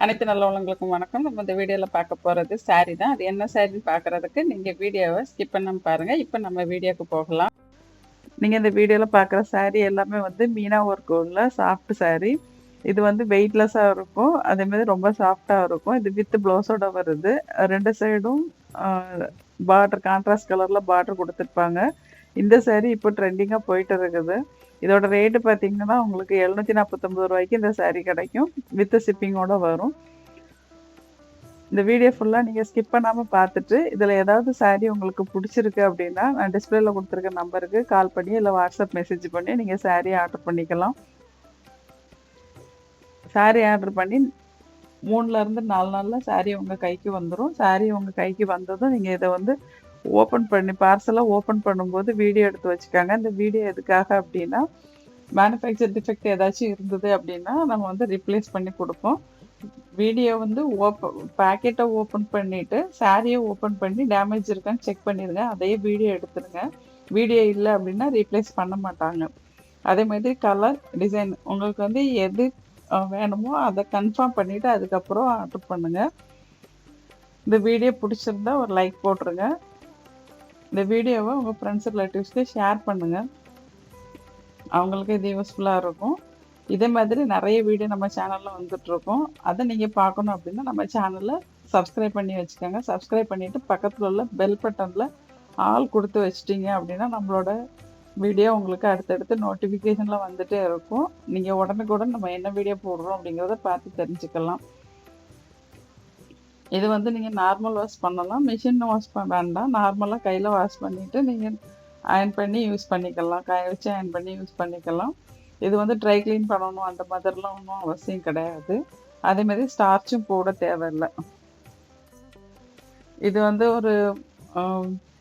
அனைத்து நல்லவங்களுக்கும் வணக்கம். நம்ம இந்த வீடியோவில் பார்க்க போகிறது saree தான். அது என்ன சாரின்னு பார்க்குறதுக்கு நீங்கள் வீடியோவை ஸ்கிப் பண்ணாமல் பாருங்கள் இப்போ நம்ம வீடியோவுக்கு போகலாம். நீங்கள் இந்த வீடியோவில் பார்க்குற saree எல்லாமே வந்து மீனா ஒர்க் உள்ள சாஃப்ட் saree. இது வந்து வெயிட்லெஸ்ஸாக இருக்கும். அதேமாதிரி ரொம்ப சாஃப்டாக இருக்கும். இது வித் ப்ளவுஸோட வருது. ரெண்டு சைடும் பார்டர் கான்ட்ராஸ்ட் கலரில் பார்டர் கொடுத்துருப்பாங்க. இந்த saree இப்போ ட்ரெண்டிங்காக போயிட்டு இருக்குது. இதோட ரேட்டு பார்த்தீங்கன்னா உங்களுக்கு எழுநூற்றி நாற்பத்தொம்பது ரூபாய்க்கு இந்த சேரீ கிடைக்கும். வித்து ஷிப்பிங்கோடு வரும். இந்த வீடியோ ஃபுல்லாக நீங்கள் ஸ்கிப் பண்ணாமல் பார்த்துட்டு இதில் ஏதாவது சாரீ உங்களுக்கு பிடிச்சிருக்கு அப்படின்னா நான் டிஸ்பிளேல கொடுத்துருக்க நம்பருக்கு கால் பண்ணி இல்லை வாட்ஸ்அப் மெசேஜ் பண்ணி நீங்கள் சாரீ ஆர்டர் பண்ணிக்கலாம். சாரீ ஆர்டர் பண்ணி மூணுலேருந்து நாலு நாளில் சாரீ உங்கள் கைக்கு வந்துடும் சாரீ உங்கள் கைக்கு வந்ததும் நீங்கள் இதை வந்து ஓப்பன் பண்ணி பார்சலை ஓப்பன் பண்ணும்போது வீடியோ எடுத்து வச்சுக்காங்க. இந்த வீடியோ எதுக்காக அப்படின்னா மேனுஃபேக்சர் டிஃபெக்ட் ஏதாச்சும் இருந்தது அப்படின்னா நம்ம வந்து ரிப்ளேஸ் பண்ணி கொடுப்போம். வீடியோ வந்து ஓப்பன் பேக்கெட்டை ஓப்பன் பண்ணிவிட்டு சாரியை ஓப்பன் பண்ணி டேமேஜ் இருக்கான்னு செக் பண்ணிடுங்க. அதையே வீடியோ எடுத்துருங்க வீடியோ இல்லை அப்படின்னா ரீப்ளேஸ் பண்ண மாட்டாங்க. அதே மாதிரி கலர் டிசைன் உங்களுக்கு வந்து எது வேணுமோ அதை கன்ஃபார்ம் பண்ணிவிட்டு அதுக்கப்புறம் ஆர்டர் பண்ணுங்கள் இந்த வீடியோ பிடிச்சிருந்தா ஒரு லைக் போட்டுருங்க. இந்த வீடியோவை உங்கள் ஃப்ரெண்ட்ஸ் ரிலேட்டிவ்ஸ்க்கு ஷேர் பண்ணுங்கள் அவங்களுக்கு இது யூஸ்ஃபுல்லாக இருக்கும். இதே மாதிரி நிறைய வீடியோ நம்ம சேனலில் வந்துட்ருக்கோம் அதை நீங்கள் பார்க்கணும் அப்படின்னா நம்ம சேனலை சப்ஸ்கிரைப் பண்ணி வச்சுக்கோங்க. சப்ஸ்கிரைப் பண்ணிவிட்டு பக்கத்தில் உள்ள பெல் பட்டனில் ஆள் கொடுத்து வச்சிட்டிங்க அப்படின்னா நம்மளோட வீடியோ உங்களுக்கு அடுத்தடுத்து நோட்டிஃபிகேஷனில் வந்துகிட்டே இருக்கும். நீங்கள் உடனுக்குடன் நம்ம என்ன வீடியோ போடுறோம் அப்படிங்கிறத பார்த்து தெரிஞ்சுக்கலாம். இது வந்து நீங்கள் நார்மல் வாஷ் பண்ணலாம். மிஷின் வாஷ் பண்ண வேண்டாம். நார்மலாக கையில் வாஷ் பண்ணிவிட்டு நீங்கள் அயன் பண்ணி யூஸ் பண்ணிக்கலாம். காய வச்சு அயன் பண்ணி யூஸ் பண்ணிக்கலாம். இது வந்து ட்ரை க்ளீன் பண்ணணும். அந்த மாதிரிலாம் ஒன்றும் அவசியம் கிடையாது. அதேமாதிரி ஸ்டார்ச்சும் போட தேவையில்லை. இது வந்து ஒரு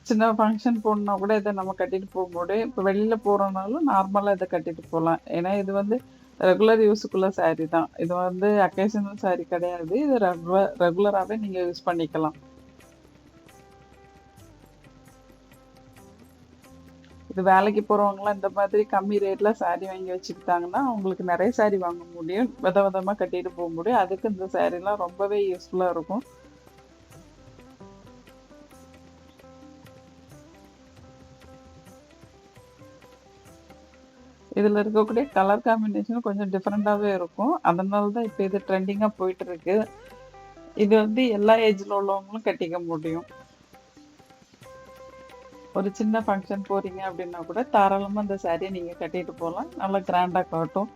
சின்ன ஃபங்க்ஷன் போடணுன்னா கூட இதை நம்ம கட்டிட்டு போக முடியும் இப்போ வெளியில் போகிறோம்னாலும் நார்மலாக இதை கட்டிட்டு போகலாம். ஏன்னா இது வந்து ரெகுலர் யூஸுக்குள்ள சாரீ தான். இது வந்து அக்கேஷனல் சாரீ கிடையாது. இது ரெகுலர் ரெகுலராகவே நீங்கள் யூஸ் பண்ணிக்கலாம். இது வேலைக்கு போகிறவங்களாம் இந்த மாதிரி கம்மி ரேட்டில் சாரீ வாங்கி வச்சுக்கிட்டாங்கன்னா அவங்களுக்கு நிறைய சாரீ வாங்க முடியும். வித விதமாக கட்டிட்டு போக முடியும். அதுக்கு இந்த சாரீலாம் ரொம்பவே யூஸ்ஃபுல்லாக இருக்கும். இதில் இருக்கக்கூடிய கலர் காம்பினேஷன் கொஞ்சம் டிஃப்ரெண்ட்டாகவே இருக்கும். அதனால தான் இப்போ இது ட்ரெண்டிங்காக போயிட்டுருக்கு. இது வந்து எல்லா ஏஜில் உள்ளவங்களும் கட்டிக்க முடியும். ஒரு சின்ன ஃபங்க்ஷன் போகிறீங்க அப்படின்னா கூட தாராளமாக அந்த சாரியை நீங்கள் கட்டிட்டு போகலாம். நல்லா கிராண்டாக காட்டும்.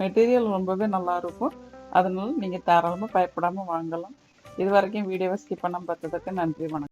மெட்டீரியல் ரொம்பவே நல்லா இருக்கும். அதனால நீங்கள் தாராளமாக பயப்படாமல் வாங்கலாம். இது வரைக்கும் வீடியோவை ஸ்கிப் பண்ணாமல் பார்த்ததுக்கு நன்றி வணக்கம்.